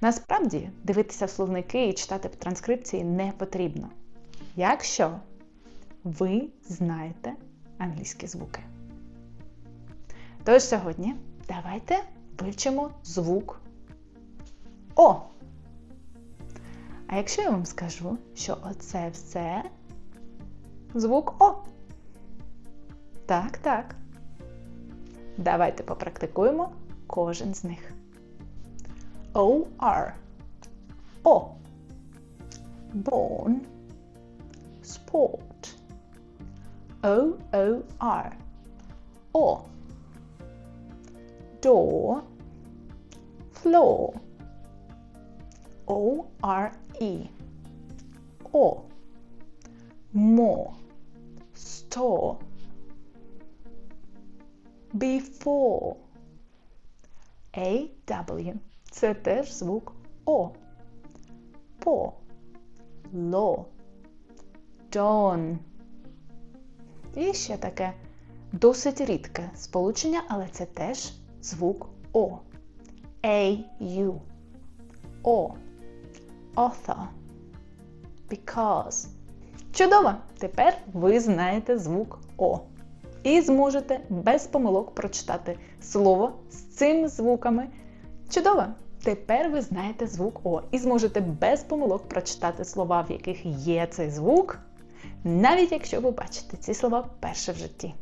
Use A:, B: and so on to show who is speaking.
A: Насправді дивитися в словники і читати транскрипції не потрібно, якщо ви знаєте англійські звуки. Тож сьогодні давайте вивчимо звук О. А якщо я вам скажу, що оце все звук О. Так, так. Давайте попрактикуємо кожен з них. O-R. O. Born. Sport. O O R O. Or. Door. Floor. O R E. O. More. Store. Before. A-W. Це теж звук О. По. Ло. Dawn. І ще таке досить рідке сполучення, але це теж звук О. A-U. О. Author. Because. Чудово! Тепер ви знаєте звук О. І зможете без помилок прочитати слово з цими звуками. Чудово! Тепер ви знаєте звук О і зможете без помилок прочитати слова, в яких є цей звук, навіть якщо ви бачите ці слова вперше в житті.